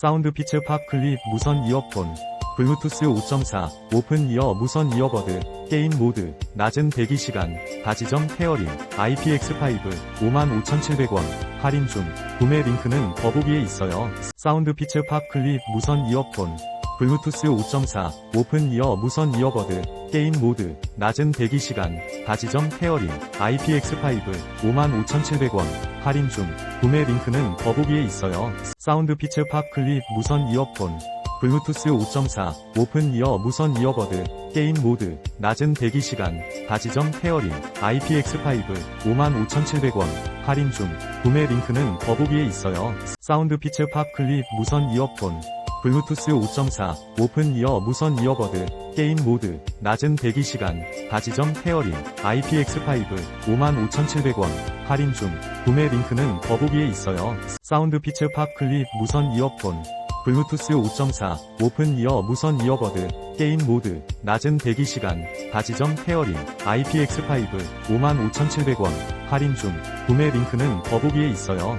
사운드 피츠 팝 클립 무선 이어폰 블루투스 5.4 오픈 이어 무선 이어버드 게임 모드 낮은 대기 시간 다지점 페어링 IPX5 55,700원 할인 중 구매 링크는 더보기에 있어요. 사운드 피츠 팝 클립 무선 이어폰 블루투스 5.4 오픈 이어 무선 이어버드 게임 모드 낮은 대기 시간 다지점 페어링 IPX5 55,700원 할인 중 구매 링크는 더보기에 있어요. 사운드 피츠 팝 클립 무선 이어폰 블루투스 5.4 오픈 이어 무선 이어버드 게임 모드 낮은 대기 시간 다지점 페어링 IPX5 55,700원 할인 중 구매 링크는 더보기에 있어요. 사운드 피츠 팝 클립 무선 이어폰 블루투스 5.4 오픈 이어 무선 이어버드 게임 모드 낮은 대기 시간 다지점 페어링 IPX5 55,700원 할인 중 구매 링크는 더보기에 있어요. 사운드 피츠 팝 클립 무선 이어폰 블루투스 5.4 오픈 이어 무선 이어버드 게임 모드 낮은 대기 시간 다지점 페어링 IPX5 55,700원 할인 중 구매 링크는 더보기에 있어요.